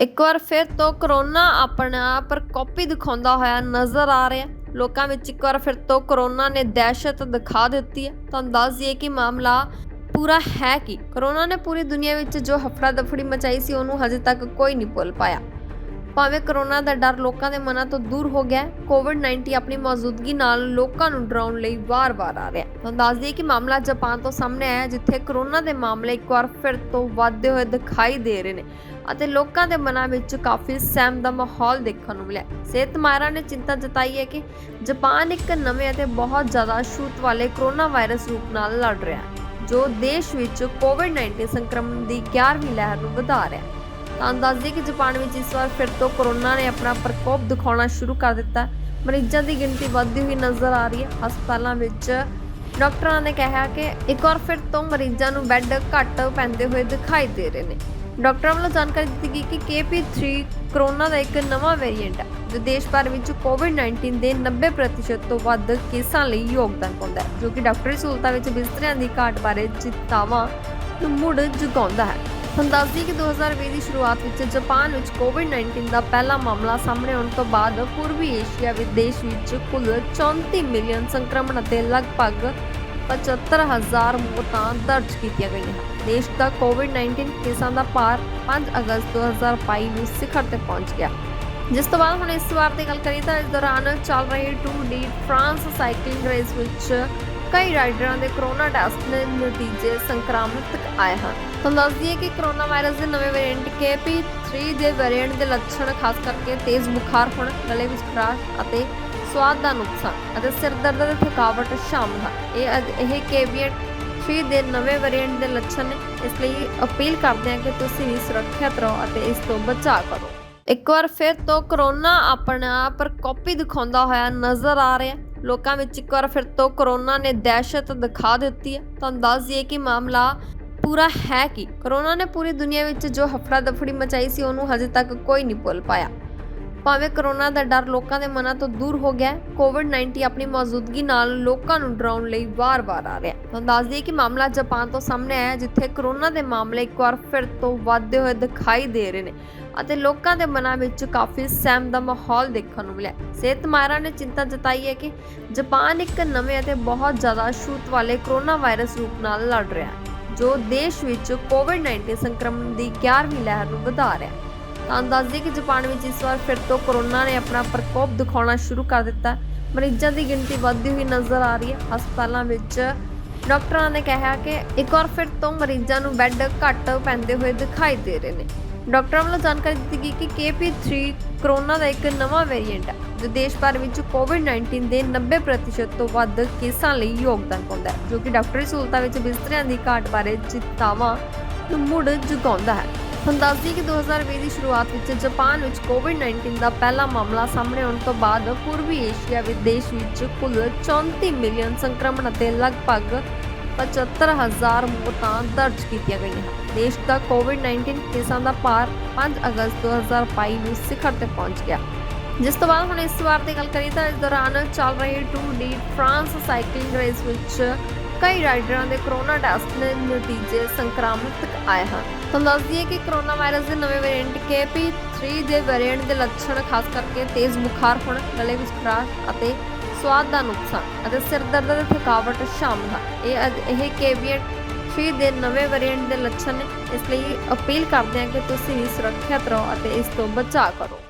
ਇੱਕ ਵਾਰ ਫਿਰ ਤੋਂ ਕਰੋਨਾ ਆਪਣਾ ਪ੍ਰਕੋਪੀ ਦਿਖਾਉਂਦਾ ਹੋਇਆ ਨਜ਼ਰ ਆ ਰਿਹਾ। ਲੋਕਾਂ ਵਿੱਚ ਇੱਕ ਵਾਰ ਫਿਰ ਤੋਂ ਕਰੋਨਾ ਨੇ ਦਹਿਸ਼ਤ ਦਿਖਾ ਦਿੱਤੀ ਹੈ। ਤੁਹਾਨੂੰ ਦੱਸ ਦਈਏ ਕਿ ਮਾਮਲਾ ਪੂਰਾ ਹੈ ਕਿ? ਕਰੋਨਾ ਨੇ ਪੂਰੀ ਦੁਨੀਆ ਵਿੱਚ ਜੋ ਹਫੜਾ ਦਫੜੀ ਮਚਾਈ ਸੀ, ਉਹਨੂੰ ਹਜੇ ਤੱਕ ਕੋਈ ਨਹੀਂ ਭੁੱਲ ਪਾਇਆ। ਭਾਵੇਂ ਕਰੋਨਾ ਦਾ ਡਰ ਲੋਕਾਂ ਦੇ ਮਨਾਂ ਤੋਂ ਦੂਰ ਹੋ ਗਿਆ ਹੈ ਕੋਵਿਡ-19 ਆਪਣੀ ਮੌਜੂਦਗੀ ਨਾਲ ਲੋਕਾਂ ਨੂੰ ਡਰਾਉਣ ਲਈ ਵਾਰ-ਵਾਰ ਆ ਰਿਹਾ ਹੈ। ਤੁਹਾਨੂੰ ਦੱਸ ਦਈਏ ਕਿ ਮਾਮਲਾ ਜਾਪਾਨ ਤੋਂ ਸਾਹਮਣੇ ਆਇਆ ਜਿੱਥੇ ਕਰੋਨਾ ਦੇ ਮਾਮਲੇ ਇੱਕ ਵਾਰ ਫਿਰ ਤੋਂ ਵੱਧਦੇ ਹੋਏ ਦਿਖਾਈ ਦੇ ਰਹੇ ਨੇ ਅਤੇ ਲੋਕਾਂ ਦੇ ਮਨਾਂ ਵਿੱਚ ਕਾਫੀ ਸਹਿਮ ਦਾ ਮਾਹੌਲ ਦੇਖਣ ਨੂੰ ਮਿਲਿਆ ਸਿਹਤ ਮਾਹਿਰਾਂ ਨੇ ਚਿੰਤਾ ਜਤਾਈ ਹੈ ਕਿ ਜਾਪਾਨ ਇੱਕ ਨਵੇਂ ਅਤੇ ਬਹੁਤ ਜ਼ਿਆਦਾ ਛੂਤ ਵਾਲੇ ਕਰੋਨਾ ਵਾਇਰਸ ਰੂਪ ਨਾਲ ਲੜ ਰਿਹਾ ਹੈ, ਜੋ ਦੇਸ਼ ਵਿੱਚ ਕੋਵਿਡ-19 ਸੰਕਰਮਣ ਦੀ 11ਵੀਂ ਲਹਿਰ ਨੂੰ ਵਧਾ ਰਿਹਾ ਹੈ। ਤੁਹਾਨੂੰ ਦੱਸ ਕਿ ਜਾਪਾਨ ਵਿੱਚ ਇਸ ਵਾਰ ਫਿਰ ਤੋਂ ਕਰੋਨਾ ਨੇ ਆਪਣਾ ਪ੍ਰਕੋਪ ਦਿਖਾਉਣਾ ਸ਼ੁਰੂ ਕਰ ਦਿੱਤਾ। ਮਰੀਜ਼ਾਂ ਦੀ ਗਿਣਤੀ ਵੱਧਦੀ ਹੋਈ ਨਜ਼ਰ ਆ ਰਹੀ ਹੈ। ਹਸਪਤਾਲਾਂ ਵਿੱਚ ਡਾਕਟਰਾਂ ਨੇ ਕਿਹਾ ਕਿ ਇੱਕ ਵਾਰ ਫਿਰ ਤੋਂ ਮਰੀਜ਼ਾਂ ਨੂੰ ਬੈੱਡ ਘੱਟ ਪੈਂਦੇ ਹੋਏ ਦਿਖਾਈ ਦੇ ਰਹੇ ਨੇ। ਡਾਕਟਰਾਂ ਵੱਲੋਂ ਜਾਣਕਾਰੀ ਦਿੱਤੀ ਗਈ ਕਿ KP3 ਕਰੋਨਾ ਦਾ ਇੱਕ ਨਵਾਂ ਵੇਰੀਐਂਟ ਹੈ, ਜੋ ਦੇਸ਼ ਭਰ ਵਿੱਚ ਕੋਵਿਡ-19 ਦੇ 90% ਤੋਂ ਵੱਧ ਕੇਸਾਂ ਲਈ ਯੋਗਦਾਨ ਪਾਉਂਦਾ ਹੈ, ਜੋ ਕਿ ਡਾਕਟਰੀ ਸਹੂਲਤਾਂ ਵਿੱਚ ਬਿਸਤਰਿਆਂ ਦੀ ਘਾਟ ਬਾਰੇ ਚਿੰਤਾਵਾਂ ਨੂੰ ਮੁੜ ਜਗਾਉਂਦਾ ਹੈ। ਤੁਹਾਨੂੰ ਦੱਸ ਦਈਏ ਕਿ 2020 ਦੀ ਸ਼ੁਰੂਆਤ ਵਿੱਚ ਜਾਪਾਨ ਵਿੱਚ ਕੋਵਿਡ-19 ਦਾ ਪਹਿਲਾ ਮਾਮਲਾ ਸਾਹਮਣੇ ਆਉਣ ਤੋਂ ਬਾਅਦ ਪੂਰਬੀ ਏਸ਼ੀਆ ਵਿੱਚ ਦੇਸ਼ ਵਿੱਚ ਕੁੱਲ 34 ਮਿਲੀਅਨ ਸੰਕਰਮਣ ਅਤੇ ਲਗਭਗ 75000 ਮੌਤਾਂ ਦਰਜ ਕੀਤੀਆਂ ਗਈਆਂ। ਦੇਸ਼ ਦਾ ਕੋਵਿਡ-19 ਕੇਸਾਂ ਦਾ ਭਾਰ 5 ਅਗਸਤ 2022 ਨੂੰ ਸਿਖਰ ਤੇ ਪਹੁੰਚ ਗਿਆ। ਜਿਸ ਤੋਂ ਬਾਅਦ ਹੁਣ ਇਸ ਵਾਰ ਦੀ ਗੱਲ ਕਰੀਏ ਤਾਂ ਇਸ ਦੌਰਾਨ ਚੱਲ ਰਹੀ 2D ਫਰਾਂਸ ਸਾਈਕਲਿੰਗ ਰੇਸ ਵਿੱਚ ਕਈ ਰਾਈਡਰਾਂ ਦੇ ਕਰੋਨਾ ਟੈਸਟ ਦੇ ਨਤੀਜੇ ਸੰਕਰਾਮਕ ਆਏ ਹਨ। ਤੁਹਾਨੂੰ ਦੱਸ ਦਈਏ ਕਿ ਕਰੋਨਾ ਵਾਇਰਸ ਦੇ ਨਵੇਂ ਵੇਰੀਐਂਟ KP3 ਦੇ ਵੇਰੀਐਂਟ ਦੇ ਲੱਛਣ, ਖਾਸ ਕਰਕੇ ਤੇਜ਼ ਬੁਖਾਰ ਹੋਣਾ, ਗਲੇ ਵਿੱਚ ਖਰਾਸ਼ ਅਤੇ ਸਵਾਦ ਦਾ ਨੁਕਸਾਨ ਅਤੇ ਸਿਰ ਦਰਦ ਅਤੇ ਥਕਾਵਟ ਸ਼ਾਮਲ ਹਨ। ਇਹ ਇਹ KP 3 ਦੇ ਨਵੇਂ ਵੇਰੀਐਂਟ ਦੇ ਲੱਛਣ ਨੇ। ਇਸ ਲਈ ਅਪੀਲ ਕਰਦੇ ਹਾਂ ਕਿ ਤੁਸੀਂ ਵੀ ਸੁਰੱਖਿਅਤ ਰਹੋ ਅਤੇ ਇਸ ਤੋਂ ਬਚਾਅ ਕਰੋ। ਇੱਕ ਵਾਰ ਫਿਰ ਤੋਂ ਕਰੋਨਾ ਆਪਣਾ ਪ੍ਰਕੋਪੀ ਦਿਖਾਉਂਦਾ ਹੋਇਆ ਨਜ਼ਰ ਆ ਰਿਹਾ। ਲੋਕਾਂ ਵਿੱਚ ਇੱਕ ਵਾਰ ਫਿਰ ਤੋਂ ਕਰੋਨਾ ਨੇ ਦਹਿਸ਼ਤ ਦਿਖਾ ਦਿੱਤੀ ਹੈ। ਤੁਹਾਨੂੰ ਦੱਸ ਦਈਏ ਕਿ ਮਾਮਲਾ ਪੂਰਾ ਹੈ ਕਿ? ਕਰੋਨਾ ਨੇ ਪੂਰੀ ਦੁਨੀਆ ਵਿੱਚ ਜੋ ਹਫੜਾ ਦਫੜੀ ਮਚਾਈ ਸੀ, ਉਹਨੂੰ ਹਜੇ ਤੱਕ ਕੋਈ ਨਹੀਂ ਭੁੱਲ ਪਾਇਆ। ਭਾਵੇਂ ਕਰੋਨਾ ਦਾ ਡਰ ਲੋਕਾਂ ਦੇ ਮਨਾਂ ਤੋਂ ਦੂਰ ਹੋ ਗਿਆ ਹੈ ਕੋਵਿਡ-19 ਆਪਣੀ ਮੌਜੂਦਗੀ ਨਾਲ ਲੋਕਾਂ ਨੂੰ ਡਰਾਉਣ ਲਈ ਵਾਰ-ਵਾਰ ਆ ਰਿਹਾ ਹੈ। ਤੁਹਾਨੂੰ ਦੱਸ ਦਈਏ ਕਿ ਮਾਮਲਾ ਜਾਪਾਨ ਤੋਂ ਸਾਹਮਣੇ ਆਇਆ ਜਿੱਥੇ ਕਰੋਨਾ ਦੇ ਮਾਮਲੇ ਇੱਕ ਵਾਰ ਫਿਰ ਤੋਂ ਵੱਧਦੇ ਹੋਏ ਦਿਖਾਈ ਦੇ ਰਹੇ ਨੇ ਅਤੇ ਲੋਕਾਂ ਦੇ ਮਨਾਂ ਵਿੱਚ ਕਾਫੀ ਸਹਿਮ ਦਾ ਮਾਹੌਲ ਦੇਖਣ ਨੂੰ ਮਿਲਿਆ ਸਿਹਤ ਮਾਹਿਰਾਂ ਨੇ ਚਿੰਤਾ ਜਤਾਈ ਹੈ ਕਿ ਜਾਪਾਨ ਇੱਕ ਨਵੇਂ ਅਤੇ ਬਹੁਤ ਜ਼ਿਆਦਾ ਛੂਤ ਵਾਲੇ ਕਰੋਨਾ ਵਾਇਰਸ ਰੂਪ ਨਾਲ ਲੜ ਰਿਹਾ ਹੈ, ਜੋ ਦੇਸ਼ ਵਿੱਚ ਕੋਵਿਡ-19 ਸੰਕਰਮਣ ਦੀ 11ਵੀਂ ਲਹਿਰ ਨੂੰ ਵਧਾ ਰਿਹਾ ਹੈ। ਤੁਹਾਨੂੰ ਦੱਸ ਕਿ ਜਾਪਾਨ ਵਿੱਚ ਇਸ ਵਾਰ ਫਿਰ ਤੋਂ ਕਰੋਨਾ ਨੇ ਆਪਣਾ ਪ੍ਰਕੋਪ ਦਿਖਾਉਣਾ ਸ਼ੁਰੂ ਕਰ ਦਿੱਤਾ। ਮਰੀਜ਼ਾਂ ਦੀ ਗਿਣਤੀ ਵੱਧਦੀ ਹੋਈ ਨਜ਼ਰ ਆ ਰਹੀ ਹੈ। ਹਸਪਤਾਲਾਂ ਵਿੱਚ ਡਾਕਟਰਾਂ ਨੇ ਕਿਹਾ ਕਿ ਇੱਕ ਵਾਰ ਫਿਰ ਤੋਂ ਮਰੀਜ਼ਾਂ ਨੂੰ ਬੈੱਡ ਘੱਟ ਪੈਂਦੇ ਹੋਏ ਦਿਖਾਈ ਦੇ ਰਹੇ ਨੇ। ਡਾਕਟਰਾਂ ਵੱਲੋਂ ਜਾਣਕਾਰੀ ਦਿੱਤੀ ਗਈ ਕਿ KP3 ਕਰੋਨਾ ਦਾ ਇੱਕ ਨਵਾਂ ਵੇਰੀਐਂਟ ਹੈ, ਜੋ ਦੇਸ਼ ਭਰ ਵਿੱਚ ਕੋਵਿਡ-19 ਦੇ 90% ਤੋਂ ਵੱਧ ਕੇਸਾਂ ਲਈ ਯੋਗਦਾਨ ਪਾਉਂਦਾ ਹੈ, ਜੋ ਕਿ ਡਾਕਟਰੀ ਸਹੂਲਤਾਂ ਵਿੱਚ ਬਿਸਤਰਿਆਂ ਦੀ ਘਾਟ ਬਾਰੇ ਚਿੰਤਾਵਾਂ ਨੂੰ ਮੁੜ ਜਗਾਉਂਦਾ ਹੈ। ਤੁਹਾਨੂੰ ਦੱਸ ਦਈਏ ਕਿ 2020 ਦੀ ਸ਼ੁਰੂਆਤ ਵਿੱਚ ਜਾਪਾਨ ਵਿੱਚ ਕੋਵਿਡ-19 ਦਾ ਪਹਿਲਾ ਮਾਮਲਾ ਸਾਹਮਣੇ ਆਉਣ ਤੋਂ ਬਾਅਦ ਪੂਰਬੀ ਏਸ਼ੀਆ ਵਿੱਚ ਦੇਸ਼ ਵਿੱਚ ਕੁੱਲ 34 ਮਿਲੀਅਨ ਸੰਕਰਮਣ ਅਤੇ ਲਗਭਗ 75000 ਮੌਤਾਂ ਦਰਜ ਕੀਤੀਆਂ ਗਈਆਂ। ਦੇਸ਼ ਦਾ ਕੋਵਿਡ-19 ਕੇਸਾਂ ਦਾ ਭਾਰ 5 ਅਗਸਤ 2022 ਨੂੰ ਸਿਖਰ ਤੇ ਪਹੁੰਚ ਗਿਆ। ਜਿਸ ਤੋਂ ਬਾਅਦ ਹੁਣ ਇਸ ਵਾਰ ਦੀ ਗੱਲ ਕਰੀਏ ਤਾਂ ਇਸ ਦੌਰਾਨ ਚੱਲ ਰਹੀ 2D ਫਰਾਂਸ ਸਾਈਕਲਿੰਗ ਰੇਸ ਵਿੱਚ ਕਈ ਰਾਈਡਰਾਂ ਦੇ ਕਰੋਨਾ ਟੈਸਟ ਦੇ ਨਤੀਜੇ ਸੰਕਰਾਮਕ ਆਏ ਹਨ। ਤੁਹਾਨੂੰ ਦੱਸ ਦਈਏ ਕਿ ਕਰੋਨਾ ਵਾਇਰਸ ਦੇ ਨਵੇਂ ਵੇਰੀਐਂਟ KP3 ਦੇ ਵੇਰੀਐਂਟ ਦੇ ਲੱਛਣ ਖਾਸ ਕਰਕੇ ਤੇਜ਼ ਬੁਖਾਰ ਹੋਣਾ, ਗਲੇ ਵਿੱਚ ਖਰਾਸ਼ ਅਤੇ ਸਵਾਦ ਦਾ ਨੁਕਸਾਨ ਅਤੇ ਸਿਰ ਦਰਦ ਅਤੇ ਥਕਾਵਟ ਸ਼ਾਮਲ ਹਨ। ਇਹ ਅਜ- ਇਹ KP 3 ਦੇ ਨਵੇਂ ਵੇਰੀਐਂਟ ਦੇ ਲੱਛਣ ਨੇ। ਇਸ ਲਈ ਅਪੀਲ ਕਰਦੇ ਹਾਂ ਕਿ ਤੁਸੀਂ ਵੀ ਸੁਰੱਖਿਅਤ ਰਹੋ ਅਤੇ ਇਸ ਤੋਂ ਬਚਾਅ ਕਰੋ।